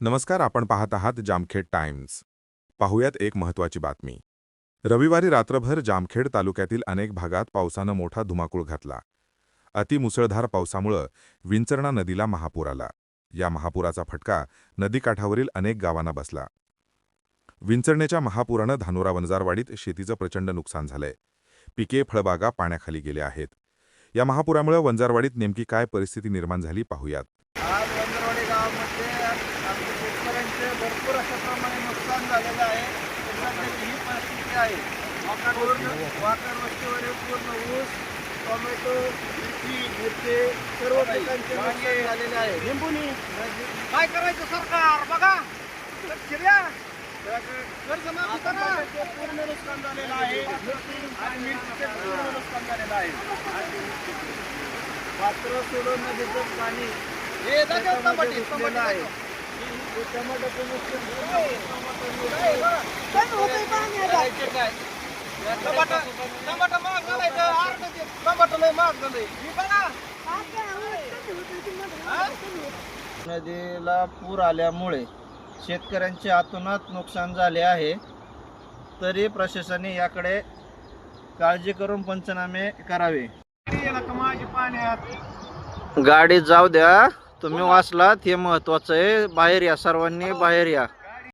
नमस्कार आपण पाहत आहात जामखेड टाइम्स. पाहुयात एक महत्त्वाची बातमी. रविवारी रात्रभर जामखेड तालुक्यातील अनेक भागात पावसानं मोठा धुमाकूळ घातला. अतिमुसळधार पावसामुळं विंचरणा नदीला महापूर आला. या महापुराचा फटका नदीकाठावरील अनेक गावांना बसला. विंचरणेच्या महापुरानं धानोरा वंजारवाडीत शेतीचं प्रचंड नुकसान झालंय. पिके फळबागा पाण्याखाली गेल्या आहेत. या महापुरामुळे वंजारवाडीत नेमकी काय परिस्थिती निर्माण झाली पाहूयात. गावामध्ये आमच्या शेतकऱ्यांचे भरपूर अशा प्रमाणे नुकसान झालेलं आहे सध्याची ही परिस्थिती आहे पूर्ण वाकड वस्तीवरील पूर्ण ऊस टोमॅटो मिरची मिरचे सर्व पिकांचे नुकसान झालेले आहे लिंबुनी काय करायचं सरकार बघा लक्ष द्या कर्जमाफी करा पूर्ण नुकसान झालेलं आहे आणि मिरचीचे पूर्ण नुकसान झालेलं आहे पात्र सोडून नदीचं पाणी. हे टमाटे टमाटे आहे. टमाट्याचं नुकसान करायचे काय? टमाटा टमाटा महाग झालाय तर अर्ध ते टमाटा लय महाग झालंय. बघा. नदीला पूर आल्यामुळे शेतकऱ्यांचे अतोनात नुकसान झाले आहे. तरी प्रशासनाने याकडे काळजी करून पंचनामे करावे. पाण्यात? गाडी जाऊ द्या. तुम्ही वाचलात हे महत्वाचं आहे. बाहेर या सर्वांनी बाहेर या.